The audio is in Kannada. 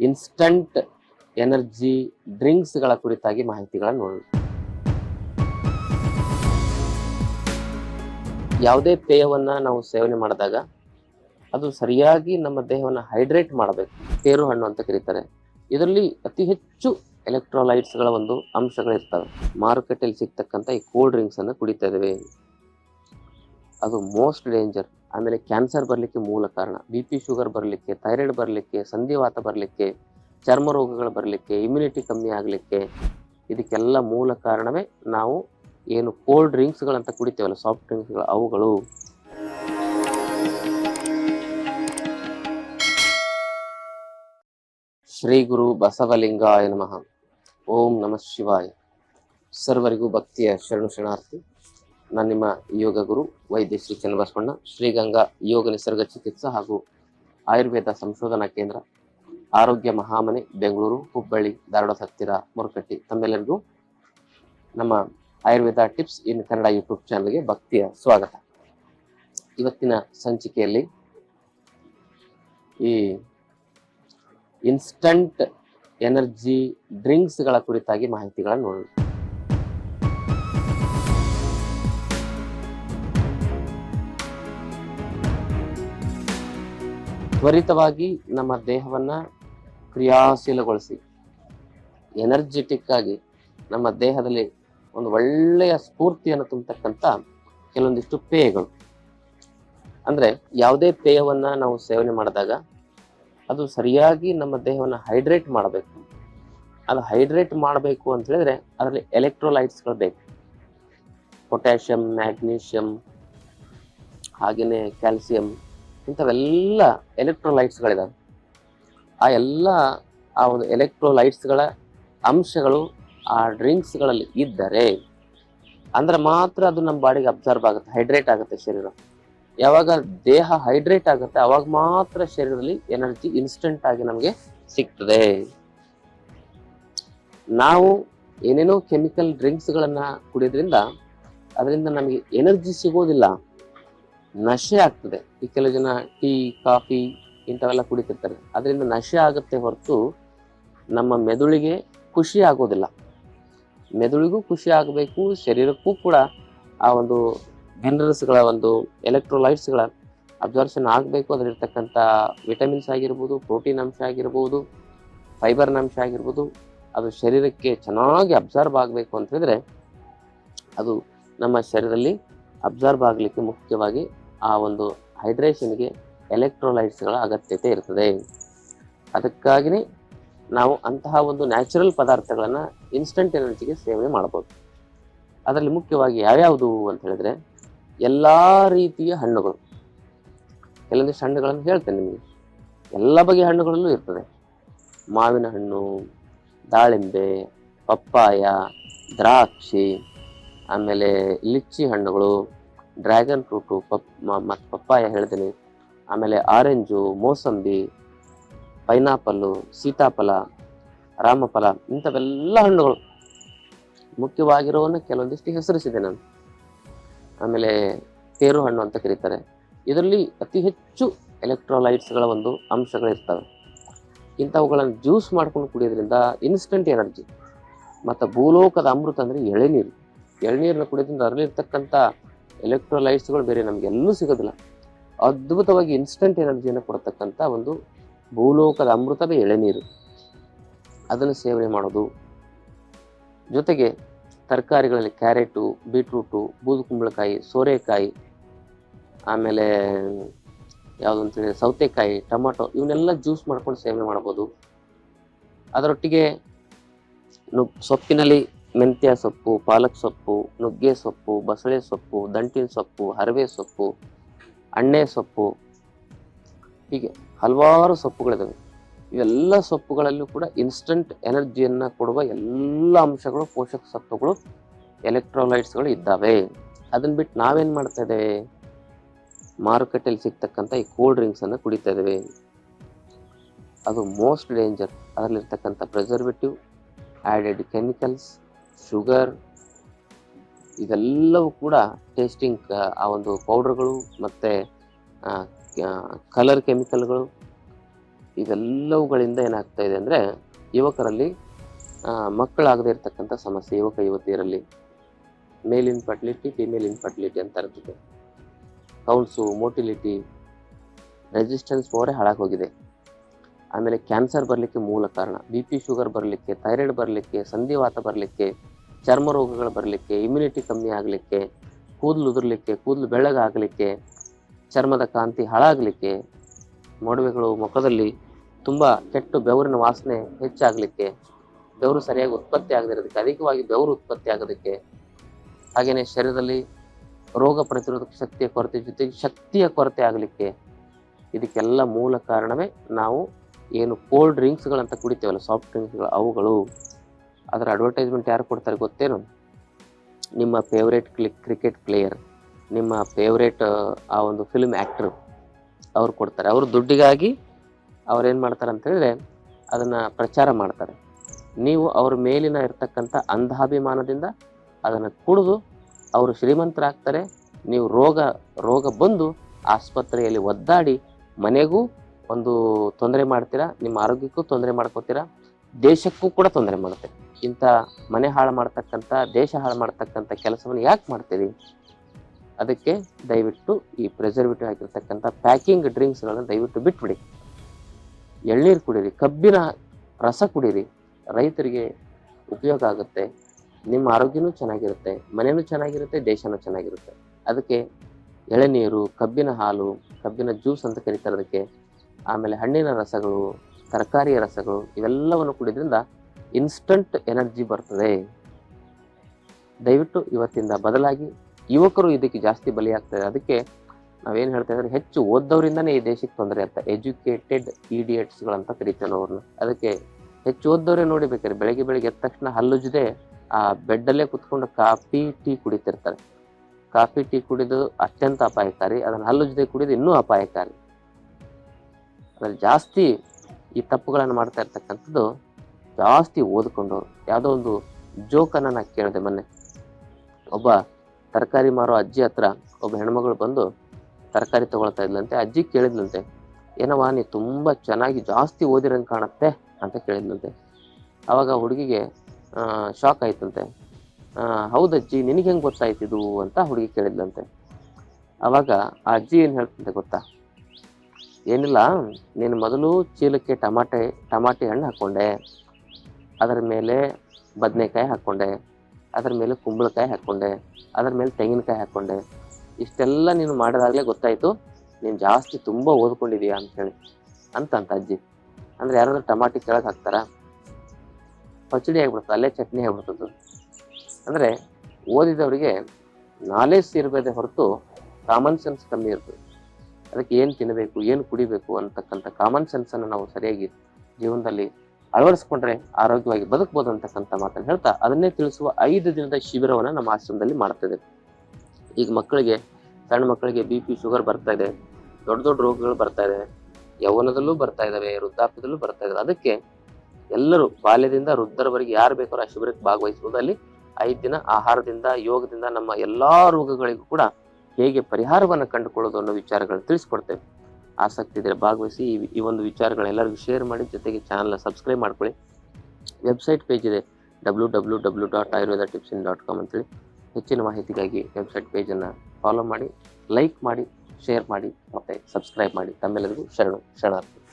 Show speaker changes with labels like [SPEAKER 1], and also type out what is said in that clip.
[SPEAKER 1] ಇನ್ಸ್ಟಂಟ್ ಎನರ್ಜಿ ಡ್ರಿಂಕ್ಸ್ಗಳ ಕುರಿತಾಗಿ ಮಾಹಿತಿಗಳನ್ನು ನೋಡೋಣ. ಯಾವುದೇ ಪೇಯವನ್ನು ನಾವು ಸೇವನೆ ಮಾಡಿದಾಗ ಅದು ಸರಿಯಾಗಿ ನಮ್ಮ ದೇಹವನ್ನು ಹೈಡ್ರೇಟ್ ಮಾಡಬೇಕು. ತೇರು ಹಣ್ಣು ಅಂತ ಕರೀತಾರೆ. ಇದರಲ್ಲಿ ಅತಿ ಹೆಚ್ಚು ಎಲೆಕ್ಟ್ರೋಲೈಟ್ಸ್ಗಳ ಒಂದು ಅಂಶಗಳಿರ್ತವೆ. ಮಾರುಕಟ್ಟೆಯಲ್ಲಿ ಸಿಗ್ತಕ್ಕಂಥ ಈ ಕೋಲ್ಡ್ ಡ್ರಿಂಕ್ಸನ್ನು ಕುಡಿತಾ ಇದ್ದೇವೆ. ಅದು ಮೋಸ್ಟ್ ಡೇಂಜರ್. ಆಮೇಲೆ ಕ್ಯಾನ್ಸರ್ ಬರಲಿಕ್ಕೆ ಮೂಲ ಕಾರಣ ಬಿ ಪಿ ಶುಗರ್ ಬರಲಿಕ್ಕೆ ಥೈರಾಯ್ಡ್ ಬರಲಿಕ್ಕೆ, ಸಂಧಿವಾತ ಬರಲಿಕ್ಕೆ, ಚರ್ಮ ರೋಗಗಳು ಬರಲಿಕ್ಕೆ ಇಮ್ಯುನಿಟಿ ಕಮ್ಮಿ ಆಗಲಿಕ್ಕೆ ಇದಕ್ಕೆಲ್ಲ ಮೂಲ ಕಾರಣವೇ ನಾವು ಏನು ಕೋಲ್ಡ್ ಡ್ರಿಂಕ್ಸ್ಗಳಂತ ಕುಡಿತೇವಲ್ಲ ಸಾಫ್ಟ್ ಡ್ರಿಂಕ್ಸ್ಗಳು ಅವುಗಳು. ಶ್ರೀ ಗುರು ಬಸವಲಿಂಗಾಯ ನಮಃ. ಓಂ ನಮಃ ಶಿವಾಯ. ಸರ್ವರಿಗೂ ಭಕ್ತಿಯ ಶರಣು ಶರಣಾರ್ಥಿ. ನಾನು ನಿಮ್ಮ ಯೋಗ ಗುರು ವೈದ್ಯ ಶ್ರೀ ಚನ್ನಬಸವಣ್ಣ, ಶ್ರೀಗಂಗಾ ಯೋಗ ನಿಸರ್ಗ ಚಿಕಿತ್ಸಾ ಹಾಗೂ ಆಯುರ್ವೇದ ಸಂಶೋಧನಾ ಕೇಂದ್ರ, ಆರೋಗ್ಯ ಮಹಾಮನೆ, ಬೆಂಗಳೂರು, ಹುಬ್ಬಳ್ಳಿ, ಧಾರವಾಡ, ಹತ್ತಿರ ಮುರುಕಟ್ಟಿ ತಮ್ಮೆಲ್ಲರಿಗೂ ನಮ್ಮ Ayurveda tips in Kannada YouTube ಚಾನಲ್ಗೆ ಭಕ್ತಿಯ ಸ್ವಾಗತ. ಇವತ್ತಿನ ಸಂಚಿಕೆಯಲ್ಲಿ ಈ ಇನ್ಸ್ಟಂಟ್ ಎನರ್ಜಿ ಡ್ರಿಂಕ್ಸ್ಗಳ ಕುರಿತಾಗಿ ಮಾಹಿತಿಗಳನ್ನು ನೋಡೋಣ. ತ್ವರಿತವಾಗಿ ನಮ್ಮ ದೇಹವನ್ನ ಕ್ರಿಯಾಶೀಲಗೊಳಿಸಿ ಎನರ್ಜೆಟಿಕ್ ಆಗಿ ನಮ್ಮ ದೇಹದಲ್ಲಿ ಒಂದು ಒಳ್ಳೆಯ ಸ್ಫೂರ್ತಿಯನ್ನು ತುಂಬತಕ್ಕಂಥ ಕೆಲವೊಂದಿಷ್ಟು ಪೇಯಗಳು. ಅಂದ್ರೆ ಯಾವುದೇ ಪೇಯವನ್ನ ನಾವು ಸೇವನೆ ಮಾಡಿದಾಗ ಅದು ಸರಿಯಾಗಿ ನಮ್ಮ ದೇಹವನ್ನು ಹೈಡ್ರೇಟ್ ಮಾಡಬೇಕು. ಅದು ಹೈಡ್ರೇಟ್ ಮಾಡಬೇಕು ಅಂತ ಹೇಳಿದ್ರೆ ಅದರಲ್ಲಿ ಎಲೆಕ್ಟ್ರೋಲೈಟ್ಸ್ಗಳು ಬೇಕು. ಪೊಟ್ಯಾಷಿಯಂ, ಮ್ಯಾಗ್ನೀಷಿಯಂ, ಹಾಗೆಯೇ ಕ್ಯಾಲ್ಸಿಯಂ ಇಂಥವೆಲ್ಲ ಎಲೆಕ್ಟ್ರೋಲೈಟ್ಸ್ಗಳಿದಾವೆ ಆ ಎಲ್ಲ, ಆ ಒಂದು ಎಲೆಕ್ಟ್ರೋಲೈಟ್ಸ್ಗಳ ಅಂಶಗಳು ಆ ಡ್ರಿಂಕ್ಸ್ಗಳಲ್ಲಿ ಇದ್ದರೆ, ಅಂದ್ರೆ ಮಾತ್ರ ಅದು ನಮ್ಮ ಬಾಡಿಗೆ ಅಬ್ಸರ್ವ್ ಆಗುತ್ತೆ ಹೈಡ್ರೇಟ್ ಆಗುತ್ತೆ ಶರೀರ. ಯಾವಾಗ ದೇಹ ಹೈಡ್ರೇಟ್ ಆಗುತ್ತೆ, ಅವಾಗ ಮಾತ್ರ ಶರೀರದಲ್ಲಿ ಎನರ್ಜಿ ಇನ್ಸ್ಟೆಂಟ್ ಆಗಿ ನಮಗೆ ಸಿಗ್ತದೆ. ನಾವು ಏನೇನೋ ಕೆಮಿಕಲ್ ಡ್ರಿಂಕ್ಸ್ಗಳನ್ನು ಕುಡಿಯೋದ್ರಿಂದ, ಅದರಿಂದ ನಮಗೆ ಎನರ್ಜಿ ಸಿಗೋದಿಲ್ಲ. ನಶೆ ಆಗ್ತದೆ. ಈ ಕೆಲವು ಜನ ಟೀ, ಕಾಫಿ ಇಂಥವೆಲ್ಲ ಕುಡಿತಿರ್ತಾರೆ. ಅದರಿಂದ ನಶೆ ಆಗುತ್ತೆ ಹೊರತು ನಮ್ಮ ಮೆದುಳಿಗೆ ಖುಷಿ ಆಗೋದಿಲ್ಲ. ಮೆದುಳಿಗೂ ಖುಷಿ ಆಗಬೇಕು, ಶರೀರಕ್ಕೂ ಕೂಡ ಆ ಒಂದು ಮಿನರಲ್ಸ್ಗಳ ಒಂದು ಎಲೆಕ್ಟ್ರೋಲೈಟ್ಸ್ಗಳ ಅಬ್ಸಾರ್ಷನ್ ಆಗಬೇಕು. ಅದರಲ್ಲಿರ್ತಕ್ಕಂಥ ವಿಟಮಿನ್ಸ್ ಆಗಿರ್ಬೋದು ಪ್ರೋಟೀನ್ ಅಂಶ ಆಗಿರ್ಬೋದು ಫೈಬರ್ನ ಅಂಶ ಆಗಿರ್ಬೋದು, ಅದು ಶರೀರಕ್ಕೆ ಚೆನ್ನಾಗಿ ಅಬ್ಸರ್ವ್ ಆಗಬೇಕು ಅಂತ ಹೇಳಿದ್ರೆ ಅದು ನಮ್ಮ ಶರೀರದಲ್ಲಿ ಅಬ್ಸರ್ವ್ ಆಗಲಿಕ್ಕೆ ಮುಖ್ಯವಾಗಿ ಆ ಒಂದು ಹೈಡ್ರೇಷನ್ಗೆ ಎಲೆಕ್ಟ್ರೋಲೈಟ್ಸ್ಗಳ ಅಗತ್ಯತೆ ಇರ್ತದೆ. ಅದಕ್ಕಾಗಿಯೇ ನಾವು ಅಂತಹ ಒಂದು ನ್ಯಾಚುರಲ್ ಪದಾರ್ಥಗಳನ್ನು ಇನ್ಸ್ಟಂಟ್ ಎನರ್ಜಿಗೆ ಸೇವನೆ ಮಾಡ್ಬೋದು ಅದರಲ್ಲಿ ಮುಖ್ಯವಾಗಿ ಯಾವ್ಯಾವುದು ಅಂತ ಹೇಳಿದ್ರೆ ಎಲ್ಲ ರೀತಿಯ ಹಣ್ಣುಗಳು. ಕೆಲವೊಂದಿಷ್ಟು ಹಣ್ಣುಗಳನ್ನು ಹೇಳ್ತೇನೆ ನಿಮಗೆ. ಎಲ್ಲ ಬಗೆಯ ಹಣ್ಣುಗಳಲ್ಲೂ ಇರ್ತದೆ. ಮಾವಿನ ಹಣ್ಣು, ದಾಳಿಂಬೆ, ಪಪ್ಪಾಯ, ದ್ರಾಕ್ಷಿ, ಆಮೇಲೆ ಲಿಚ್ಚಿ ಹಣ್ಣುಗಳು ಡ್ರ್ಯಾಗನ್ ಫ್ರೂಟು, ಪಪ್ ಮತ್ತು ಪಪ್ಪಾಯ ಹೇಳ್ತೀನಿ. ಆಮೇಲೆ ಆರೆಂಜು, ಮೋಸಂಬಿ, ಪೈನಾಪಲ್ಲು, ಸೀತಾಫಲ, ರಾಮಫಲ, ಇಂಥವೆಲ್ಲ ಹಣ್ಣುಗಳು. ಮುಖ್ಯವಾಗಿರೋವನ್ನು ಕೆಲವೊಂದಿಷ್ಟು ಹೆಸರಿಸಿದೆ ನಾನು. ಆಮೇಲೆ ತೇರು ಹಣ್ಣು ಅಂತ ಕರೀತಾರೆ. ಇದರಲ್ಲಿ ಅತಿ ಹೆಚ್ಚು ಎಲೆಕ್ಟ್ರೋಲೈಟ್ಸ್ಗಳ ಒಂದು ಅಂಶಗಳಿರ್ತವೆ. ಇಂಥವುಗಳನ್ನು ಜ್ಯೂಸ್ ಮಾಡ್ಕೊಂಡು ಕುಡಿಯೋದ್ರಿಂದ ಇನ್ಸ್ಟಂಟ್ ಎನರ್ಜಿ. ಮತ್ತು ಭೂಲೋಕದ ಅಮೃತ ಅಂದರೆ ಎಳೆನೀರು. ಎಳನೀರನ್ನ ಕುಡಿಯೋದ್ರಿಂದ ಅದರಲ್ಲಿರ್ತಕ್ಕಂಥ ಎಲೆಕ್ಟ್ರೋಲೈಟ್ಸ್ಗಳು ಬೇರೆ ನಮ್ಗೆ ಎಲ್ಲೂ ಸಿಗೋದಿಲ್ಲ. ಅದ್ಭುತವಾಗಿ ಇನ್ಸ್ಟೆಂಟ್ ಎನರ್ಜಿಯನ್ನು ಕೊಡ್ತಕ್ಕಂಥ ಒಂದು ಭೂಲೋಕದ ಅಮೃತವೇ ಎಳೆನೀರು ಅದನ್ನು ಸೇವನೆ ಮಾಡೋದು. ಜೊತೆಗೆ ತರಕಾರಿಗಳಲ್ಲಿ ಕ್ಯಾರೆಟು, ಬೀಟ್ರೂಟು, ಬೂದುಕುಂಬಳಕಾಯಿ, ಸೋರೆಕಾಯಿ, ಆಮೇಲೆ ಯಾವುದು ಅಂತೇಳಿ ಸೌತೆಕಾಯಿ, ಟೊಮಾಟೊ ಇವನ್ನೆಲ್ಲ ಜ್ಯೂಸ್ ಮಾಡ್ಕೊಂಡು ಸೇವನೆ ಮಾಡ್ಬೋದು. ಅದರೊಟ್ಟಿಗೆ ಸೊಪ್ಪಿನಲ್ಲಿ ಮೆಂತ್ಯ ಸೊಪ್ಪು, ಪಾಲಕ್ ಸೊಪ್ಪು, ನುಗ್ಗೆ ಸೊಪ್ಪು, ಬಸಳೆ ಸೊಪ್ಪು, ದಂಟಿನ ಸೊಪ್ಪು, ಹರವೆ ಸೊಪ್ಪು ಅಣ್ಣೆ ಸೊಪ್ಪು, ಹೀಗೆ ಹಲವಾರು ಸೊಪ್ಪುಗಳಿದಾವೆ. ಇವೆಲ್ಲ ಸೊಪ್ಪುಗಳಲ್ಲೂ ಕೂಡ ಇನ್ಸ್ಟಂಟ್ ಎನರ್ಜಿಯನ್ನು ಕೊಡುವ ಎಲ್ಲ ಅಂಶಗಳು, ಪೋಷಕ ಸತ್ವಗಳು, ಎಲೆಕ್ಟ್ರೋಲೈಟ್ಸ್ಗಳು ಇದ್ದಾವೆ. ಅದನ್ನ ಬಿಟ್ಟು ನಾವೇನು ಮಾಡ್ತಾ ಇದ್ದೇವೆ? ಮಾರುಕಟ್ಟೆಯಲ್ಲಿ ಸಿಗ್ತಕ್ಕಂಥ ಈ ಕೂಲ್ ಡ್ರಿಂಕ್ಸನ್ನು ಕುಡಿತಾ ಇದ್ದೇವೆ. ಅದು ಮೋಸ್ಟ್ ಡೇಂಜರ್ ಅದರಲ್ಲಿರ್ತಕ್ಕಂಥ ಪ್ರಿಸರ್ವೇಟಿವ್ ಆ್ಯಡೆಡ್ ಕೆಮಿಕಲ್ಸ್ ಶುಗರ್, ಇದೆಲ್ಲವೂ ಕೂಡ ಟೇಸ್ಟಿಂಗ್ ಆ ಒಂದು ಪೌಡರ್ಗಳು ಮತ್ತು ಕಲರ್ ಕೆಮಿಕಲ್ಗಳು ಇದೆಲ್ಲವುಗಳಿಂದ ಏನಾಗ್ತಾ ಇದೆ ಅಂದರೆ ಯುವಕರಲ್ಲಿ ಮಕ್ಕಳಾಗದೇ ಇರತಕ್ಕಂಥ ಸಮಸ್ಯೆ, ಯುವಕ ಯುವತಿಯರಲ್ಲಿ. ಮೇಲ್ ಇನ್ಫರ್ಟಿಲಿಟಿ ಫಿಮೇಲ್ ಇನ್ಫರ್ಟಿಲಿಟಿ ಅಂತ ಇರ್ತದೆ. ಕೌನ್ಸು ಮೋಟಿಲಿಟಿ ರೆಸಿಸ್ಟೆನ್ಸ್ ಪವರೇ ಹಾಳಾಗಿ ಹೋಗಿದೆ ಆಮೇಲೆ ಕ್ಯಾನ್ಸರ್ ಬರಲಿಕ್ಕೆ ಮೂಲ ಕಾರಣ, ಬಿ ಪಿ ಶುಗರ್ ಬರಲಿಕ್ಕೆ, ಥೈರಾಯ್ಡ್ ಬರಲಿಕ್ಕೆ, ಸಂಧಿವಾತ ಬರಲಿಕ್ಕೆ, ಚರ್ಮ ರೋಗಗಳು ಬರಲಿಕ್ಕೆ ಇಮ್ಯುನಿಟಿ ಕಮ್ಮಿ ಆಗಲಿಕ್ಕೆ, ಕೂದಲು ಉದುರ್ಲಿಕ್ಕೆ, ಕೂದಲು ಬೆಳ್ಳಗಾಗಲಿಕ್ಕೆ, ಚರ್ಮದ ಕಾಂತಿ ಹಾಳಾಗಲಿಕ್ಕೆ, ಮೊಡವೆಗಳು ಮುಖದಲ್ಲಿ ತುಂಬ ಕೆಟ್ಟು ಬೆವರಿನ ವಾಸನೆ ಹೆಚ್ಚಾಗಲಿಕ್ಕೆ, ಬೆವರು ಸರಿಯಾಗಿ ಉತ್ಪತ್ತಿ ಆಗದಿರೋದಕ್ಕೆ, ಅಧಿಕವಾಗಿ ಬೆವರು ಉತ್ಪತ್ತಿ ಆಗೋದಕ್ಕೆ ಹಾಗೆಯೇ ಶರೀರದಲ್ಲಿ ರೋಗ ಪ್ರತಿರೋಧಕ ಶಕ್ತಿಯ ಕೊರತೆ ಜೊತೆಗೆ ಶಕ್ತಿಯ ಕೊರತೆ ಆಗಲಿಕ್ಕೆ ಇದಕ್ಕೆಲ್ಲ ಮೂಲ ಕಾರಣವೇ ನಾವು ಏನು ಕೋಲ್ಡ್ ಡ್ರಿಂಕ್ಸ್ಗಳಂತ ಕುಡಿತೇವಲ್ಲ ಸಾಫ್ಟ್ ಡ್ರಿಂಕ್ಸ್ಗಳು ಅವುಗಳು ಅದರ ಅಡ್ವರ್ಟೈಸ್ಮೆಂಟ್ ಯಾರು ಕೊಡ್ತಾರೆ ಗೊತ್ತೇನು? ನಿಮ್ಮ ಫೇವ್ರೇಟ್ ಕ್ಲಿ ಕ್ರಿಕೆಟ್ ಪ್ಲೇಯರ್ ನಿಮ್ಮ ಫೇವ್ರೇಟ್ ಆ ಒಂದು ಫಿಲ್ಮ್ ಆ್ಯಕ್ಟ್ರು ಅವ್ರು ಕೊಡ್ತಾರೆ. ಅವರು ದುಡ್ಡಿಗಾಗಿ ಅವ್ರು ಏನು ಮಾಡ್ತಾರೆ ಅಂತೇಳಿದ್ರೆ ಅದನ್ನು ಪ್ರಚಾರ ಮಾಡ್ತಾರೆ. ನೀವು ಅವ್ರ ಮೇಲಿನ ಇರ್ತಕ್ಕಂಥ ಅಂಧಾಭಿಮಾನದಿಂದ ಅದನ್ನು ಕುಡಿದು ಅವರು ಶ್ರೀಮಂತರಾಗ್ತಾರೆ. ನೀವು ರೋಗ ರೋಗ ಬಂದು ಆಸ್ಪತ್ರೆಯಲ್ಲಿ ಒದ್ದಾಡಿ ಮನೆಗೂ ಒಂದು ತೊಂದರೆ ಮಾಡ್ತೀರಾ, ನಿಮ್ಮ ಆರೋಗ್ಯಕ್ಕೂ ತೊಂದರೆ ಮಾಡ್ಕೋತೀರಾ, ದೇಶಕ್ಕೂ ಕೂಡ ತೊಂದರೆ ಮಾಡುತ್ತೆ. ಇಂಥ ಮನೆ ಹಾಳು ಮಾಡ್ತಕ್ಕಂಥ, ದೇಶ ಹಾಳು ಮಾಡ್ತಕ್ಕಂಥ ಕೆಲಸವನ್ನು ಯಾಕೆ ಮಾಡ್ತೀರಿ? ಅದಕ್ಕೆ ದಯವಿಟ್ಟು ಈ ಪ್ರಿಸರ್ವೇಟಿವ್ ಆಗಿರ್ತಕ್ಕಂಥ ಪ್ಯಾಕಿಂಗ್ ಡ್ರಿಂಕ್ಸ್ಗಳನ್ನು ದಯವಿಟ್ಟು ಬಿಟ್ಬಿಡಿ. ಎಳ್ನೀರು ಕುಡೀರಿ, ಕಬ್ಬಿನ ರಸ ಕುಡೀರಿ, ರೈತರಿಗೆ ಉಪಯೋಗ ಆಗುತ್ತೆ, ನಿಮ್ಮ ಆರೋಗ್ಯನೂ ಚೆನ್ನಾಗಿರುತ್ತೆ ಮನೆಯೂ ಚೆನ್ನಾಗಿರುತ್ತೆ, ದೇಶನೂ ಚೆನ್ನಾಗಿರುತ್ತೆ. ಅದಕ್ಕೆ ಎಳೆನೀರು, ಕಬ್ಬಿನ ಹಾಲು, ಕಬ್ಬಿನ ಜ್ಯೂಸ್ ಅಂತ ಕರೀತಾರೆ ಅದಕ್ಕೆ. ಆಮೇಲೆ ಹಣ್ಣಿನ ರಸಗಳು ತರಕಾರಿಯ ರಸಗಳು ಇವೆಲ್ಲವನ್ನು ಕುಡಿದ್ರಿಂದ ಇನ್ಸ್ಟಂಟ್ ಎನರ್ಜಿ ಬರ್ತದೆ. ದಯವಿಟ್ಟು ಇವತ್ತಿಂದ ಬದಲಾಗಿ ಯುವಕರು ಇದಕ್ಕೆ ಜಾಸ್ತಿ ಬಲಿಯಾಗ್ತಾರೆ. ಅದಕ್ಕೆ ನಾವೇನು ಹೇಳ್ತೇವೆ ಅಂದರೆ ಹೆಚ್ಚು ಓದ್ದವರಿಂದನೇ ಈ ದೇಶಕ್ಕೆ ತೊಂದರೆ ಅಂತ ಎಜುಕೇಟೆಡ್ ಇಡಿಯಟ್ಸ್ಗಳಂತ ಕರಿತೇವೆ ನಾವು ಅವ್ರನ್ನ. ಅದಕ್ಕೆ ಹೆಚ್ಚು ಓದ್ದವರೇ ನೋಡಿ ಬೇಕಾದ್ರೆ ಬೆಳಗ್ಗೆ ಬೆಳಗ್ಗೆ ಎದ್ದ ತಕ್ಷಣ ಹಲ್ಲುಜ್ಜದೆ, ಆ ಬೆಡ್ಡಲ್ಲೇ ಕುತ್ಕೊಂಡು ಕಾಫಿ, ಟೀ ಕುಡಿತಿರ್ತಾರೆ. ಕಾಫಿ, ಟೀ ಕುಡಿದು ಅತ್ಯಂತ ಅಪಾಯಕಾರಿ, ಅದನ್ನು ಹಲ್ಲುಜ್ಜದೆ, ಕುಡಿದು ಇನ್ನೂ ಅಪಾಯಕಾರಿ. ಅದ್ರಲ್ಲಿ ಜಾಸ್ತಿ ಈ ತಪ್ಪುಗಳನ್ನು ಮಾಡ್ತಾ ಇರ್ತಕ್ಕಂಥದ್ದು ಜಾಸ್ತಿ ಓದ್ಕೊಂಡವ್ರು. ಯಾವುದೋ ಒಂದು ಜೋಕನ್ನು ನಾನು ಕೇಳಿದೆ ಮೊನ್ನೆ. ಒಬ್ಬ ತರಕಾರಿ ಮಾರೋ ಅಜ್ಜಿ ಹತ್ರ ಒಬ್ಬ ಹೆಣ್ಮಗಳು ಬಂದು ತರಕಾರಿ ತಗೊಳ್ತಾ ಇದ್ಲಂತೆ. ಅಜ್ಜಿ ಕೇಳಿದ್ಲಂತೆ, ಏನವ್ವ, ನೀ ತುಂಬ ಚೆನ್ನಾಗಿ ಜಾಸ್ತಿ ಓದಿರಂಗೆ ಕಾಣುತ್ತೆ ಅಂತ ಕೇಳಿದ್ಲಂತೆ. ಆವಾಗ ಹುಡುಗಿಗೆ ಶಾಕ್ ಆಯ್ತಂತೆ. ಹೌದಜ್ಜಿ, ನಿನಗೆ ಹೆಂಗೆ ಗೊತ್ತಾಯ್ತಿದು ಅಂತ ಹುಡುಗಿ ಕೇಳಿದ್ಲಂತೆ. ಆವಾಗ ಆ ಅಜ್ಜಿ ಏನು ಹೇಳ್ತಂತೆ ಗೊತ್ತಾ? ಏನಿಲ್ಲ, ನೀನು ಮೊದಲು ಚೀಲಕ್ಕೆ ಟಮಾಟೆ ಟಮಾಟೆ ಹಣ್ಣು ಹಾಕ್ಕೊಂಡೆ. ಅದರ ಮೇಲೆ ಬದನೆಕಾಯಿ ಹಾಕ್ಕೊಂಡೆ. ಅದರ ಮೇಲೆ ಕುಂಬಳಕಾಯಿ ಹಾಕ್ಕೊಂಡೆ. ಅದರ ಮೇಲೆ ತೆಂಗಿನಕಾಯಿ ಹಾಕ್ಕೊಂಡೆ. ಇಷ್ಟೆಲ್ಲ ನೀನು ಮಾಡಿದಾಗಲೇ ಗೊತ್ತಾಯಿತು, ನೀನು ಜಾಸ್ತಿ ತುಂಬ ಓದ್ಕೊಂಡಿದೀಯಾ ಅಂತ ಹೇಳಿ ಅಂತಂತ ಅಜ್ಜಿ. ಅಂದರೆ ಯಾರಾದ್ರೂ ಟಮಾಟಿ ಕೆಳಗೆ ಹಾಕ್ತಾರ? ಪಚಡಿ ಆಗ್ಬಿಡ್ತದೆ, ಅಲ್ಲೇ ಚಟ್ನಿ ಆಗ್ಬಿಡ್ತದ್ದು ಅಂದರೆ ಓದಿದವರಿಗೆ ನಾಲೆಜ್ ಇರಬೇದೆ ಹೊರತು ಕಾಮನ್ ಸೆನ್ಸ್ ಕಮ್ಮಿ ಇರ್ತದೆ. ಅದಕ್ಕೆ ಏನು ತಿನ್ನಬೇಕು ಏನು ಕುಡಿಬೇಕು ಅಂತಕ್ಕಂಥ ಕಾಮನ್ ಸೆನ್ಸನ್ನು ನಾವು ಸರಿಯಾಗಿ ಜೀವನದಲ್ಲಿ ಅಳವಡಿಸ್ಕೊಂಡ್ರೆ ಆರೋಗ್ಯವಾಗಿ ಬದುಕಬಹುದು ಅಂತಕ್ಕಂಥ ಮಾತನ್ನು ಹೇಳ್ತಾ ಅದನ್ನೇ ತಿಳಿಸುವ ಐದು ದಿನದ ಶಿಬಿರವನ್ನು ನಮ್ಮ ಆಶ್ರಮದಲ್ಲಿ ಮಾಡ್ತಿದ್ದೇವೆ. ಈಗ ಮಕ್ಕಳಿಗೆ, ಸಣ್ಣ ಮಕ್ಕಳಿಗೆ ಬಿ ಪಿ ಶುಗರ್ ಬರ್ತಾ ಇದೆ, ದೊಡ್ಡ ದೊಡ್ಡ ರೋಗಗಳು ಬರ್ತಾ ಇದೆ, ಯೌವನದಲ್ಲೂ ಬರ್ತಾ ಇದ್ದಾವೆ ವೃದ್ಧಾಪ್ಯದಲ್ಲೂ ಬರ್ತಾ ಇದಾವೆ. ಅದಕ್ಕೆ ಎಲ್ಲರೂ ಬಾಲ್ಯದಿಂದ ವೃದ್ಧರವರೆಗೆ ಯಾರು ಬೇಕಾದ್ರೂ ಆ ಶಿಬಿರಕ್ಕೆ ಭಾಗವಹಿಸುವುದು ಅಲ್ಲಿ ಐದು ದಿನ ಆಹಾರದಿಂದ, ಯೋಗದಿಂದ ನಮ್ಮ ಎಲ್ಲಾ ರೋಗಗಳಿಗೂ ಕೂಡ ಹೇಗೆ ಪರಿಹಾರವನ್ನು ಕಂಡುಕೊಳ್ಳೋದು ಅನ್ನೋ ವಿಚಾರಗಳನ್ನು ತಿಳಿಸ್ಕೊಡ್ತೇವೆ. ಆಸಕ್ತಿ ಇದ್ರೆ ಭಾಗವಹಿಸಿ ಈ- ಒಂದು ವಿಚಾರಗಳೆಲ್ಲರಿಗೂ ಶೇರ್ ಮಾಡಿ ಜೊತೆಗೆ ಚಾನಲ್ನ ಸಬ್ಸ್ಕ್ರೈಬ್ ಮಾಡ್ಕೊಳ್ಳಿ. ವೆಬ್ಸೈಟ್ ಪೇಜ್ ಇದೆ W W W dot ayurveda tips in dot com ಅಂತೇಳಿ. ಹೆಚ್ಚಿನ ಮಾಹಿತಿಗಾಗಿ ವೆಬ್ಸೈಟ್ ಪೇಜನ್ನು ಫಾಲೋ ಮಾಡಿ ಲೈಕ್ ಮಾಡಿ ಶೇರ್ ಮಾಡಿ ಮತ್ತು ಸಬ್ಸ್ಕ್ರೈಬ್ ಮಾಡಿ. ತಮ್ಮೆಲ್ಲರಿಗೂ ಶರಣು, ಶರಣಾರ್ಥಿ.